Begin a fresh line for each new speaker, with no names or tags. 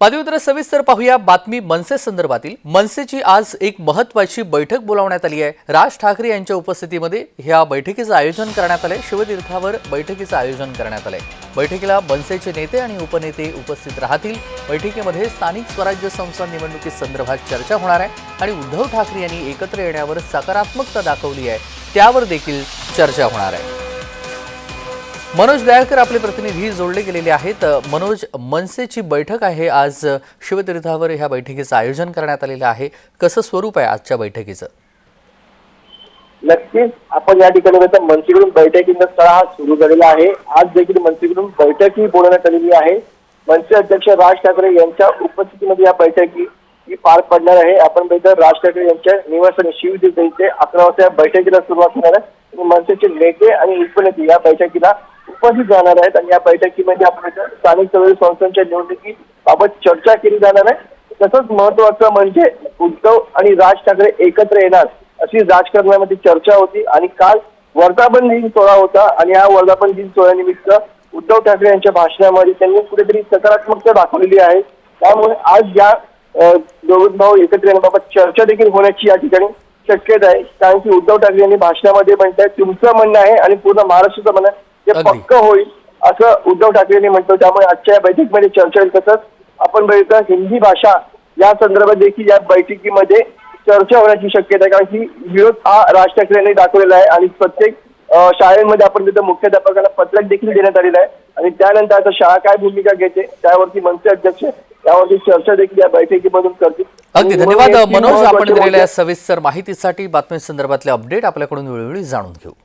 पदवीधर सविस्तर पाहूया बातमी मनसे संदर्भातील. मनसेची आज एक महत्वाची बैठक बोलावण्यात आली आहे. राज ठाकरे यांच्या उपस्थितीमध्ये ह्या बैठकीचं आयोजन करण्यात आलंय. शिवतीर्थावर बैठकीचं आयोजन करण्यात आलंय. बैठकीला मनसेचे नेते आणि उपनेते उपस्थित राहतील. बैठकीमध्ये स्थानिक स्वराज्य संस्था निवडणुकीसंदर्भात चर्चा होणार आहे आणि उद्धव ठाकरे यांनी एकत्र येण्यावर सकारात्मकता दाखवली आहे. त्यावर देखील चर्चा होणार आहे. मनोज दयाळकर आपले प्रतिनिधी जोडले गेलेले आहेत. मनोज मनसेची बैठक आहे. आज शिवतीर्थावर ह्या बैठकीचं आयोजन करण्यात आलेलं आहे. कसं स्वरूप आहे आजच्या बैठकीचं?
नक्कीच. आपण या ठिकाणी मनसेकडून बैठकीचा स्थळ हा सुरू झालेला आहे. आज देखील मनसेकडून बैठकही बोलवण्यात आलेली आहे. मनसे अध्यक्ष राज ठाकरे यांच्या उपस्थितीमध्ये या बैठकी ही पार पडणार आहे. आपण बघितलं राज ठाकरे यांच्या निवासाने शिवतीर्थ इथे अकरा वाजता या बैठकीला सुरुवात होणार आहे. मनसेचे नेते आणि उपनेते या बैठकीला उपस्थित राहणार आहेत आणि या बैठकीमध्ये आपण स्थानिक स्वराज्य संस्थांच्या निवडणुकीबाबत चर्चा केली जाणार आहे. तसंच महत्वाचं म्हणजे उद्धव आणि राज ठाकरे एकत्र येणार अशी राजकारणामध्ये चर्चा होती आणि काल वर्धापन दिन सोहळा होता आणि या वर्धापन दिन सोहळ्यानिमित्त उद्धव ठाकरे यांच्या भाषणामध्ये त्यांनी कुठेतरी सकारात्मकता दाखवलेली आहे. त्यामुळे आज या अ, दोन भाऊ एकत्र येण्याबाबत चर्चा देखील होण्याची या ठिकाणी शक्यता आहे. कारण की उद्धव ठाकरे यांनी भाषणामध्ये म्हणताय तुमचं म्हणणं आहे आणि पूर्ण महाराष्ट्राचं म्हणणं आहे. ते. पक्क होईल असं उद्धव ठाकरे यांनी म्हटलं त्यामुळे आजच्या या बैठकीमध्ये चर्चा होईल. तसंच आपण बघितलं हिंदी भाषा या संदर्भात देखील या बैठकीमध्ये चर्चा होण्याची शक्यता आहे. कारण की विरोध हा राज ठाकरे यांनी दाखवलेला आहे. आणि प्रत्येक शाळेमध्ये आपण तिथं मुख्याध्यापकांना पत्रक देखील देण्यात आलेलं आहे. आणि त्यानंतर आता शाळा काय भूमिका घेते त्यावरती मनसे अध्यक्ष यावरती चर्चा देखील या बैठकीमधून करतील.
अगदी धन्यवाद मनोज. आपण दिलेल्या सविस्तर माहितीसाठी बातमी संदर्भातले अपडेट आपल्याकडून वेळोवेळी जाणून घेऊ.